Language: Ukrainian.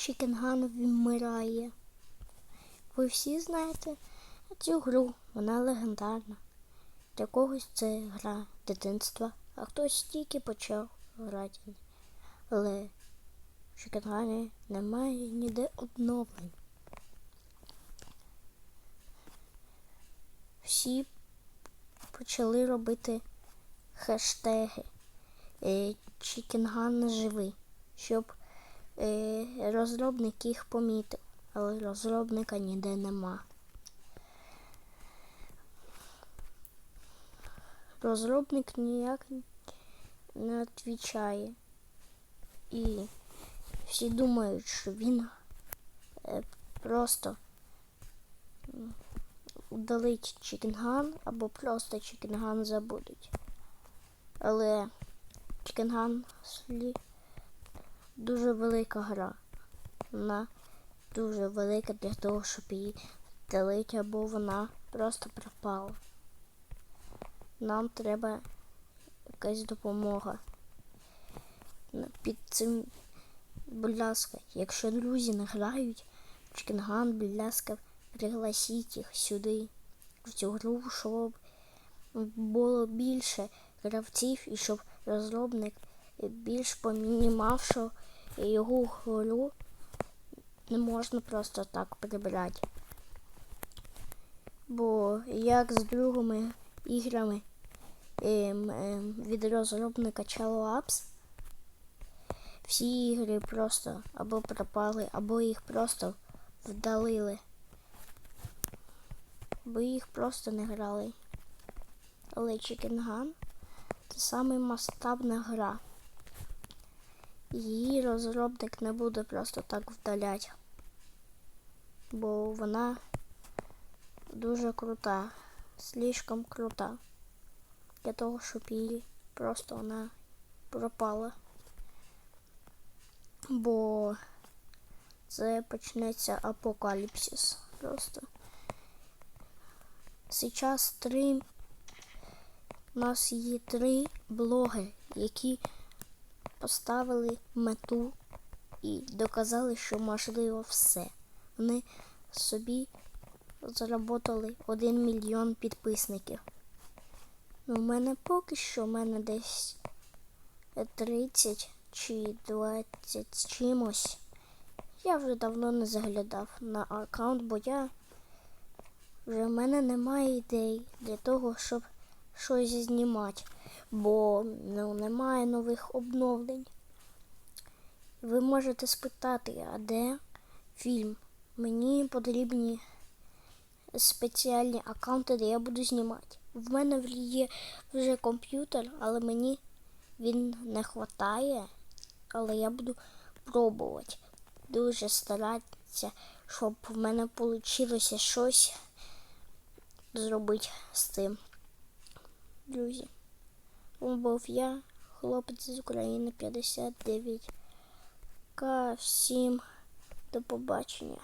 Чікенган вмирає. Ви всі знаєте цю гру, вона легендарна. Для когось це гра дитинства, а хтось тільки почав грати. Але в Чікенгані немає ніде обновлень. Всі почали робити хештеги е, Чікенган живий, щоб розробник їх помітив, але розробника ніде нема. Розробник ніяк не відповідає. І всі думають, що він е, просто удалить Чікенган або просто Чікенган забудуть. Але Чікенган слі- дуже велика гра. Вона дуже велика для того, щоб її вдалити, або вона просто пропала. Нам треба якась допомога. Під цим, будь ласка, якщо друзі не грають в Чікенган, будь ласка, пригласіть їх сюди, в цю гру, щоб було більше гравців і щоб розробник більш понімав, що його гру не можна просто так прибрати. Бо як з другими іграми ем, від розробника Chalo Apps, всі ігри просто або пропали, або їх просто вдалили. Бо їх просто не грали. Але Chicken Gun це саме масштабна гра. Її розробник не буде просто так вдаляти. Бо вона дуже крута, слишком крута. Для того, щоб її просто вона пропала. Бо це почнеться апокаліпсис просто. Сейчас три у нас є три блогери, які поставили мету і доказали, що можливо все. Вони собі заработали 1 мільйон підписників. Ну, у мене поки що, у мене десь 30 чи 20 з чимось. Я вже давно не заглядав на аккаунт, бо я вже в мене немає ідей для того, щоб щось знімати, бо ну, немає нових обновлень. Ви можете спитати, а де фільм? Мені потрібні спеціальні аккаунти, де я буду знімати. В мене є вже комп'ютер, але мені він не вистачає, але я буду пробувати. Дуже старатися, щоб в мене вийшло щось зробити з цим. Друзі, був я, хлопець з України 59. К всім до побачення.